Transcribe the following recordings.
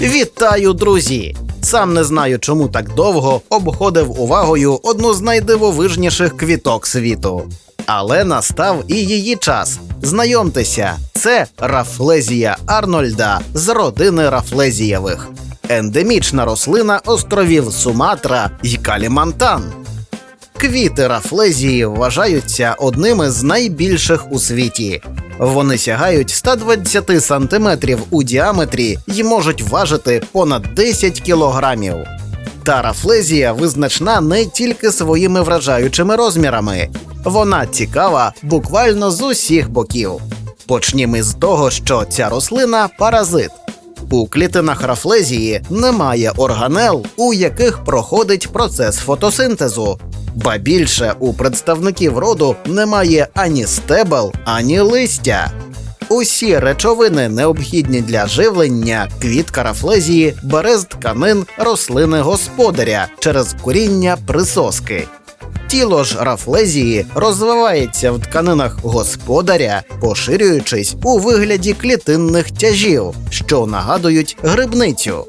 Вітаю, друзі! Сам не знаю, чому так довго обходив увагою одну з найдивовижніших квіток світу. Але настав і її час. Знайомтеся, це Рафлезія Арнольда з родини Рафлезієвих, ендемічна рослина островів Суматра й Калімантан. Квіти рафлезії вважаються одними з найбільших у світі. Вони сягають 120 сантиметрів у діаметрі і можуть важити понад 10 кілограмів. Та рафлезія визначна не тільки своїми вражаючими розмірами, вона цікава буквально з усіх боків. Почнімо з того, що ця рослина паразит. У клітинах рафлезії немає органел, у яких проходить процес фотосинтезу. Ба більше у представників роду немає ані стебел, ані листя. Усі речовини, необхідні для живлення, квітка рафлезії бере з тканин рослини господаря через коріння присоски. Тіло ж рафлезії розвивається в тканинах господаря, поширюючись у вигляді клітинних тяжів, що нагадують грибницю.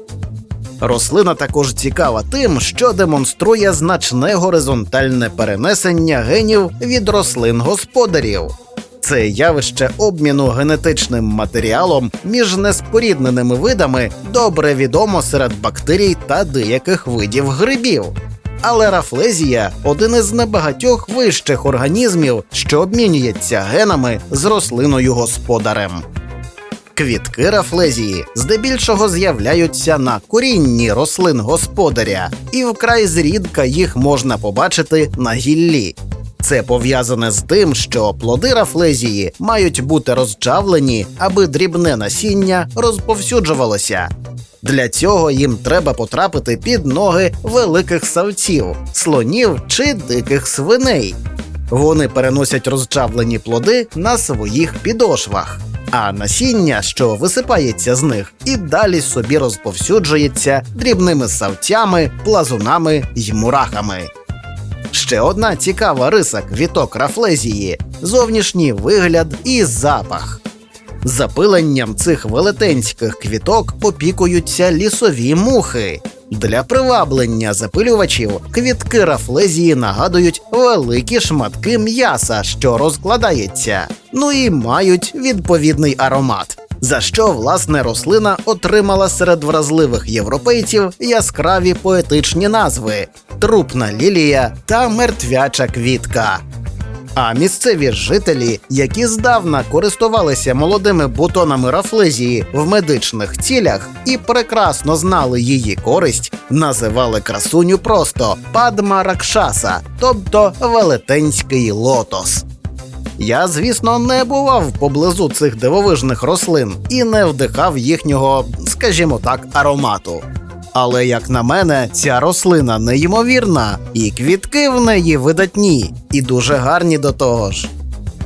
Рослина також цікава тим, що демонструє значне горизонтальне перенесення генів від рослин господарів. Це явище обміну генетичним матеріалом між неспорідненими видами добре відомо серед бактерій та деяких видів грибів. Але рафлезія один із небагатьох вищих організмів, що обмінюється генами з рослиною господарем. Квітки рафлезії здебільшого з'являються на корінні рослин господаря, і вкрай зрідка їх можна побачити на гіллі. Це пов'язане з тим, що плоди рафлезії мають бути розчавлені, аби дрібне насіння розповсюджувалося. Для цього їм треба потрапити під ноги великих савців, слонів чи диких свиней. Вони переносять розчавлені плоди на своїх підошвах, а насіння, що висипається з них, і далі собі розповсюджується дрібними савцями, плазунами й мурахами. Ще одна цікава риса квіток рафлезії зовнішній вигляд і запах. Запиленням цих велетенських квіток опікуються лісові мухи. Для приваблення запилювачів квітки рафлезії нагадують великі шматки м'яса, що розкладається, ну і мають відповідний аромат. За що власне рослина отримала серед вразливих європейців яскраві поетичні назви: трупна лілія та мертвяча квітка. А місцеві жителі, які здавна користувалися молодими бутонами рафлезії в медичних цілях і прекрасно знали її користь, називали красуню просто Падма Ракшаса, тобто велетенський лотос. Я, звісно, не бував поблизу цих дивовижних рослин і не вдихав їхнього, скажімо так, аромату. Але, як на мене, ця рослина неймовірна, і квітки в неї видатні, і дуже гарні до того ж.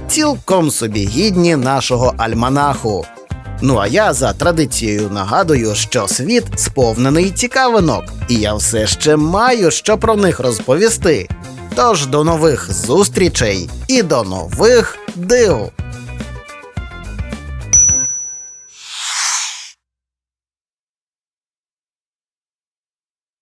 Цілком собі гідні нашого альманаху. Ну а я за традицією нагадую, що світ сповнений цікавинок, і я все ще маю що про них розповісти. Тож до нових зустрічей і до нових див!